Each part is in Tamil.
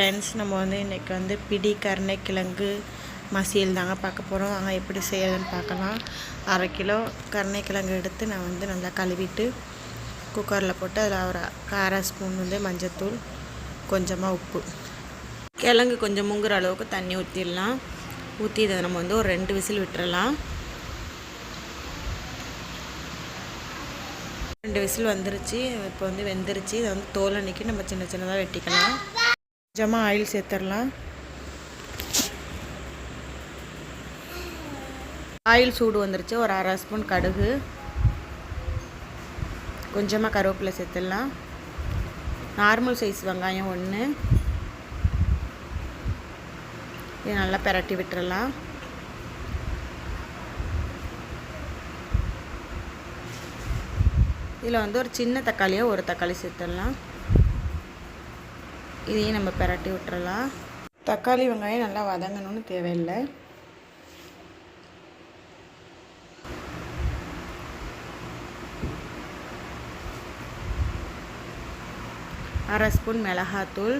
ஃப்ரெண்ட்ஸ் நம்ம வந்து இன்றைக்கி வந்து பிடி கருணைக்கிழங்கு மசியல் தாங்க பார்க்க போகிறோம் ஆனால் எப்படி செய்யறதுன்னு பார்க்கலாம். அரை கிலோ கருணைக்கிழங்கு எடுத்து நான் வந்து நல்லா கழுவிட்டு குக்கரில் போட்டு அதில் ஒரு அரை ஸ்பூன் வந்து மஞ்சத்தூள் கொஞ்சமாக உப்பு. கிழங்கு கொஞ்சம் முங்குற அளவுக்கு தண்ணி ஊற்றிடலாம் ஊற்றி இதை நம்ம வந்து ஒரு ரெண்டு விசில் விட்டுறலாம். ரெண்டு விசில் வந்துருச்சு. இப்போ வந்து வெந்துருச்சு. இதை வந்து தோல் அன்னைக்கு நம்ம சின்ன சின்னதாக வெட்டிக்கலாம். கொஞ்சமாக ஆயில் சேர்த்துடலாம் ஆயில் சூடு வந்துருச்சு. ஒரு அரை ஸ்பூன் கடுகு. கொஞ்சமாக கருவேப்பிலை சேர்த்துடலாம் நார்மல் சைஸ் வெங்காயம் ஒன்று இதை நல்லா பிரட்டி விட்டுறலாம் இதில் வந்து ஒரு சின்ன தக்காளியோ ஒரு தக்காளி சேர்த்துடலாம் இதையும் நம்ம பெரட்டி விட்டுறலாம். தக்காளி வெங்காயம் நல்லா வதங்கணும்னு தேவையில்லை. அரை ஸ்பூன் மிளகாத்தூள்.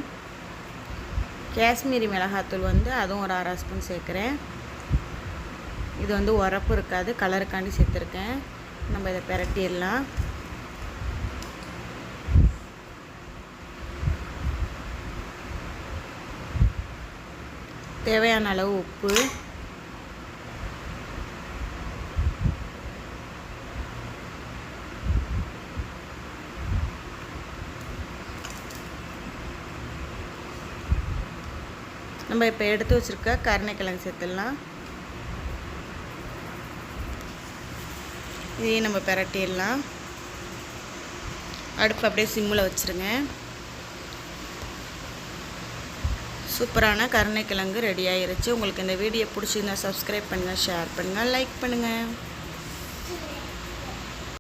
காஷ்மீரி மிளகாத்தூள் வந்து அதுவும் ஒரு அரை ஸ்பூன் சேர்க்குறேன். இது வந்து உரப்பு இருக்காது கலருக்காண்டி சேர்த்துருக்கேன். நம்ம இதை பெரட்டிடலாம். தேவையான அளவு உப்பு. நம்ம இப்போ எடுத்து வச்சுருக்க கருணைக்கிழங்கு சேர்த்துடலாம். இதையும் நம்ம பிரட்டிடலாம். அடுப்பு அப்படியே சிம்மில் வச்சுருங்க. சூப்பரான கருணைக்கிழங்கு ரெடி ஆயிருச்சு. உங்களுக்கு இந்த வீடியோ பிடிச்சிருந்தா சப்ஸ்கிரைப் பண்ணுங்கள் ஷேர் பண்ணுங்கள் லைக் பண்ணுங்கள்